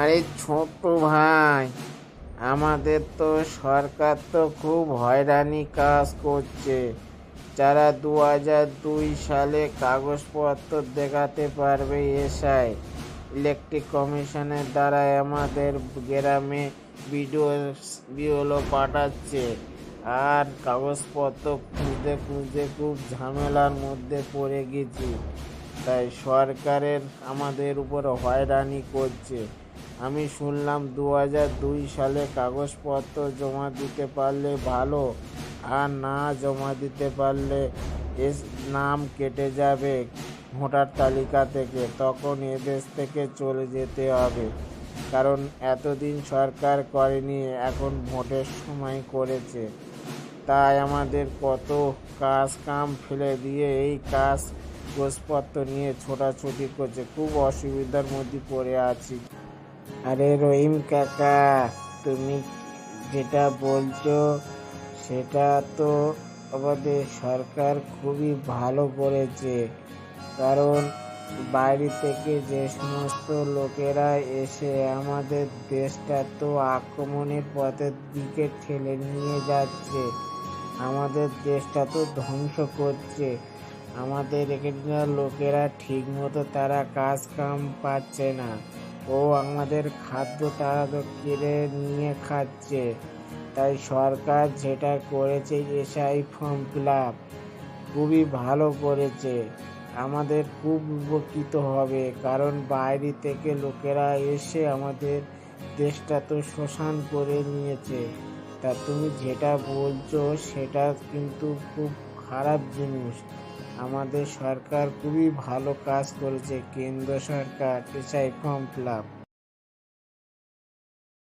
আরে ছোট ভাই, আমাদের তো সরকার তো খুব হয়রানি কাজ করছে। যারা দু হাজার দুই সালে কাগজপত্র দেখাতে পারবে এসআই ইলেকট্রিক কমিশনের দ্বারা আমাদের গ্রামে ভিডিও বিওলো পাঠাচ্ছে। আর কাগজপত্র খুঁজতে খুঁজতে খুব ঝামেলার মধ্যে পড়ে গেছি। তাই সরকারের আমাদের উপর হয়রানি করছে। আমি শুনলাম দু দুই সালে কাগজপত্র জমা দিতে পারলে ভালো আর না জমা দিতে পারলে এস নাম কেটে যাবে ভোটার তালিকা থেকে। তখন এদেশ থেকে চলে যেতে হবে। কারণ এতদিন সরকার করেনি, এখন ভোটের সময় করেছে। তাই আমাদের কত কাজ কাম ফেলে দিয়ে এই কাজ কাগজপত্র নিয়ে ছোটাছুটি করছে। খুব অসুবিধার মধ্যে পড়ে আছি। আরে রহিম কাকা, তুমি যেটা বলছো সেটা তো আমাদের সরকার খুবই ভালো করেছে। কারণ বাইরে থেকে যে সমস্ত লোকেরা এসে আমাদের দেশটা তো আক্রমণের পথের দিকে ঠেলে নিয়ে যাচ্ছে। আমাদের দেশটা তো ধ্বংস করছে। আমাদের এখানকার লোকেরা ঠিক মতো তারা কাজ কাম পাচ্ছে না। ও আমাদের খাদ্য তারা কেড়ে নিয়ে খাচ্ছে। তাই সরকার যেটা করেছে, এসআই ফর্ম ফিল আপ খুবই ভালো করেছে। আমাদের খুব উপকৃত হবে, কারণ বাইরে থেকে লোকেরা এসে আমাদের দেশটা তো শ্মশান করে নিয়েছে। তা তুমি যেটা বলছো, সেটা কিন্তু খুব খারাপ জিনিস। আমাদের সরকার খুবই ভালো কাজ করেছে। কেন্দ্র সরকার এসআই ফর্ম আপ।